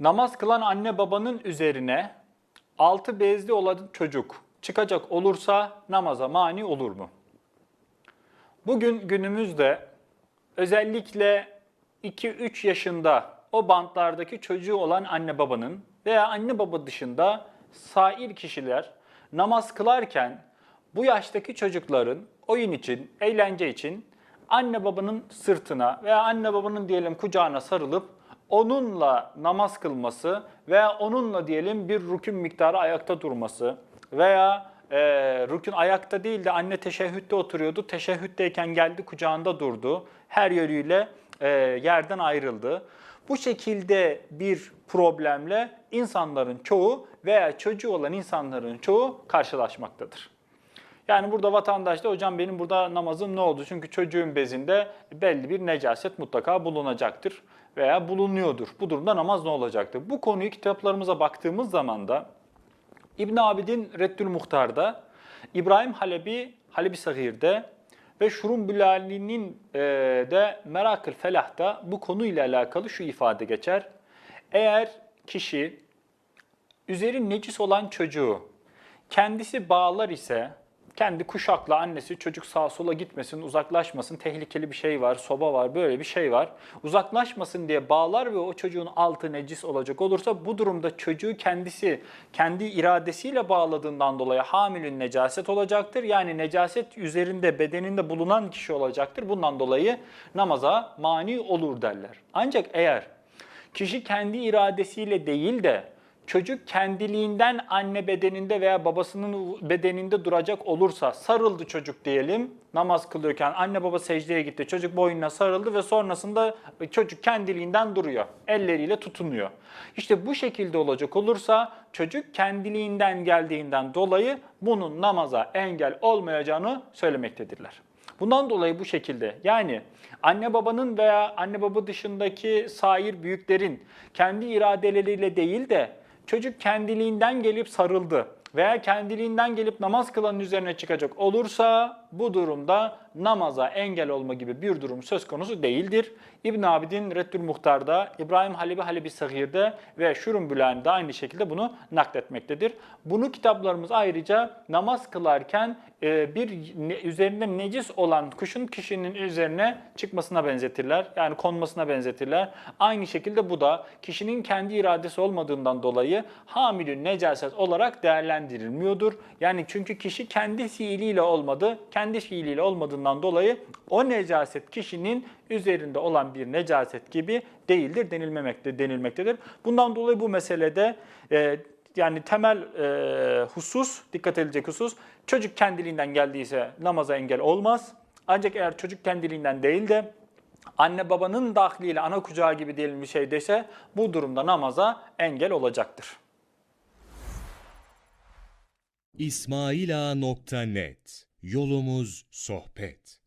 Namaz kılan anne babanın üzerine altı bezli olan çocuk çıkacak olursa namaza mani olur mu? Bugün günümüzde özellikle 2-3 yaşında o bantlardaki çocuğu olan anne babanın veya anne baba dışında sair kişiler namaz kılarken bu yaştaki çocukların oyun için, eğlence için anne babanın sırtına veya anne babanın diyelim kucağına sarılıp onunla namaz kılması veya onunla diyelim bir rükün miktarı ayakta durması veya e, rükün ayakta değil de anne teşehhütte oturuyordu. Teşehhütteyken geldi kucağında durdu. Her yönüyle e, yerden ayrıldı. Bu şekilde bir problemle insanların çoğu veya çocuğu olan insanların çoğu karşılaşmaktadır. Yani burada vatandaş da hocam benim burada namazım ne oldu? Çünkü çocuğun bezinde belli bir necaset mutlaka bulunacaktır veya bulunuyordur. Bu durumda namaz ne olacaktır? Bu konuyu kitaplarımıza baktığımız zaman da İbn Abidin Reddül Muhtar'da, İbrahim Halebi Halebi Sagir'de ve Şurum Bülali'nin e, de Merakül Felah'ta bu konuyla alakalı şu ifade geçer. Eğer kişi üzeri necis olan çocuğu kendisi bağlar ise kendi kuşakla annesi çocuk sağa sola gitmesin, uzaklaşmasın, tehlikeli bir şey var, soba var, böyle bir şey var. Uzaklaşmasın diye bağlar ve o çocuğun altı necis olacak olursa bu durumda çocuğu kendisi kendi iradesiyle bağladığından dolayı hamilün necaset olacaktır. Yani necaset üzerinde bedeninde bulunan kişi olacaktır. Bundan dolayı namaza mani olur derler. Ancak eğer kişi kendi iradesiyle değil de çocuk kendiliğinden anne bedeninde veya babasının bedeninde duracak olursa sarıldı çocuk diyelim namaz kılıyorken anne baba secdeye gitti çocuk boynuna sarıldı ve sonrasında çocuk kendiliğinden duruyor elleriyle tutunuyor. İşte bu şekilde olacak olursa çocuk kendiliğinden geldiğinden dolayı bunun namaza engel olmayacağını söylemektedirler. Bundan dolayı bu şekilde yani anne babanın veya anne baba dışındaki sair büyüklerin kendi iradeleriyle değil de çocuk kendiliğinden gelip sarıldı veya kendiliğinden gelip namaz kılanın üzerine çıkacak olursa bu durumda namaza engel olma gibi bir durum söz konusu değildir. İbn Abidin Reddül Muhtar'da, İbrahim Halebi Halebi Sagir'de ve Şurum Bülani'de aynı şekilde bunu nakletmektedir. Bunu kitaplarımız ayrıca namaz kılarken e, bir üzerinde necis olan kuşun kişinin üzerine çıkmasına benzetirler. Yani konmasına benzetirler. Aynı şekilde bu da kişinin kendi iradesi olmadığından dolayı hamilün necaset olarak değerlendirilmiyordur. Yani çünkü kişi kendi fiiliyle olmadı, kendi fiiliyle olmadığından dolayı o necaset kişinin üzerinde olan bir necaset gibi değildir denilmemekte denilmektedir. Bundan dolayı bu meselede e, yani temel e, husus, dikkat edilecek husus çocuk kendiliğinden geldiyse namaza engel olmaz. Ancak eğer çocuk kendiliğinden değil de anne babanın dahliyle ana kucağı gibi diyelim bir şey dese bu durumda namaza engel olacaktır. İsmailağa.net Yolumuz sohbet.